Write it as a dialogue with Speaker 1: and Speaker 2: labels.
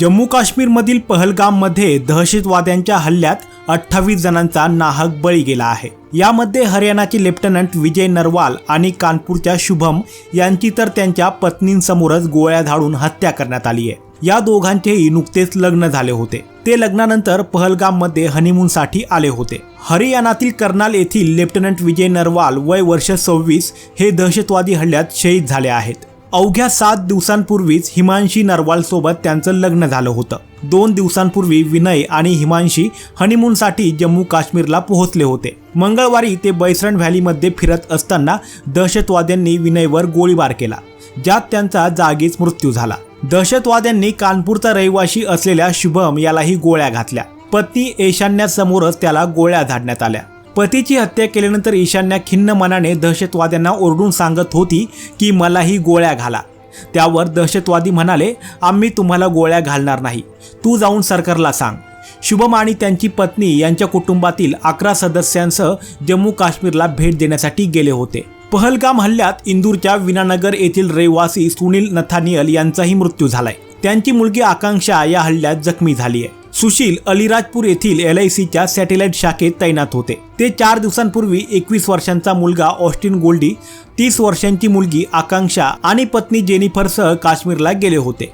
Speaker 1: जम्मू काश्मीरमधील पहलगाममध्ये दहशतवाद्यांच्या हल्ल्यात अठ्ठावीस जणांचा नाहक बळी गेला आहे. यामध्ये हरियाणाचे लेफ्टनंट विजय नरवाल आणि कानपूरच्या शुभम यांची तर त्यांच्या पत्नींसमोरच गोळ्या झाडून हत्या करण्यात आली आहे. या दोघांचेही नुकतेच लग्न झाले होते. ते लग्नानंतर पहलगाममध्ये हनीमूनसाठी आले होते. हरियाणातील कर्नाल येथील लेफ्टनंट विजय नरवाल वय वर्ष सव्वीस हे दहशतवादी हल्ल्यात शहीद झाले आहेत. अवघ्या सात दिवसांपूर्वीच हिमांशी नरवाल सोबत त्यांचं लग्न झालं होतं. दोन दिवसांपूर्वी विनय आणि हिमांशी हनीमूनसाठी जम्मू काश्मीरला पोहोचले होते. मंगळवारी ते बैसरण व्हॅलीमध्ये फिरत असताना दहशतवाद्यांनी विनयवर गोळीबार केला ज्यात त्यांचा जागीच मृत्यू झाला. दहशतवाद्यांनी कानपूरचा रहिवाशी असलेल्या शुभम यालाही गोळ्या घातल्या. पत्नी ईशान्यासमोरच त्याला गोळ्या झाडण्यात आल्या. पतीची हत्या केल्यानंतर ईशान्या खिन्न मनाने दहशतवाद्यांना ओरडून सांगत होती की मलाही गोळ्या घाला. त्यावर दहशतवादी म्हणाले आम्ही तुम्हाला गोळ्या घालणार नाही. तू जाऊन सरकारला सांग. शुभम आणि त्यांची पत्नी यांच्या कुटुंबातील अकरा सदस्यांसह जम्मू काश्मीरला भेट देण्यासाठी गेले होते. पहलगाम हल्ल्यात इंदूरच्या विनानगर येथील रहिवासी सुनील नथानियल यांचाही मृत्यू झालाय. त्यांची मुलगी आकांक्षा या हल्ल्यात जखमी झाली आहे. सुशील अलिराजपूर येथील एल आय सीच्या सॅटेलाइट शाखेत तैनात होते. ते चार दिवसांपूर्वी एकवीस वर्षांचा मुलगा ऑस्टिन गोल्डी तीस वर्षांची मुलगी आकांक्षा आणि पत्नी जेनिफरसह काश्मीरला गेले होते.